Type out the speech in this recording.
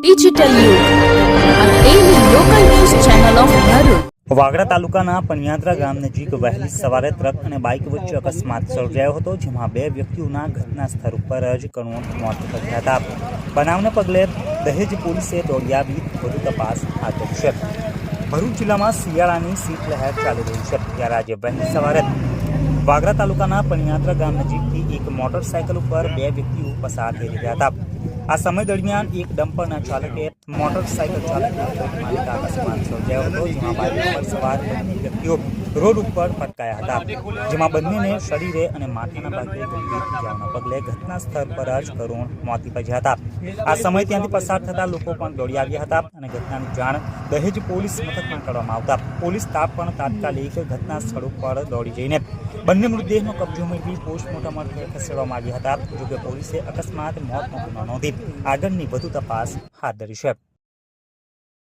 Digital. Vagda તાલુકાના પનિયાત્રા ગામ નજીક વહેલી સવારે ટ્રક અને બાઇક વચ્ચે અકસ્માત સર્જાયો હતો, જેમાં બે વ્યક્તિઓના ઘટના સ્થળ ઉપર જ કરુણ મોત થયા હતા. બનાવને પગલે દહેજ પોલીસે દોડી આવી વધુ તપાસ હાથ ધરી છે. ભરૂચ જિલ્લામાં શિયાળાની શીતલહેર ચાલી રહી છે. ત્યારે આજે વહેલી સવારે વાગરા તાલુકાના પનિયાત્રા ગામ નજીકથી એક મોટરસાયકલ ઉપર બે વ્યક્તિઓ પસાર થઈ રહ્યા હતા. આ સમય દરમિયાન એક ડમ્પરના ચાલકે મોટરસાયકલ ચાલકના માલિક અકસ્માત સર્જાયો જેમાં બાઇક પર સવાર વ્યક્તિઓ રોડ ઉપર પટકાયા હતા, જેમાં બંનેને શરીરે અને માથાના ભાગે ગંભીર ઇજાઓના પગલે ઘટના સ્થળ પર જ કરુણ મોત નીપજ્યા હતા. આ સમય ત્યાંથી પસાર થતા લોકો પણ દોડી આવ્યા હતા અને ઘટનાની જાણ દહેજ પોલીસ મથકમાં કરવામાં આવતા. પોલીસ સ્ટાફ પણ તાત્કાલિક ઘટના સ્થળ ઉપર દોડી જઈને બંને મૃતદેહનો કબજો મેળવી પોસ્ટમોર્ટમ અર્થે ખસેડવામાં આવ્યા હતા. જોકે પોલીસે અકસ્માત મોતનો ગુનો નોંધી આગળની વધુ તપાસ હાથ ધરી છે.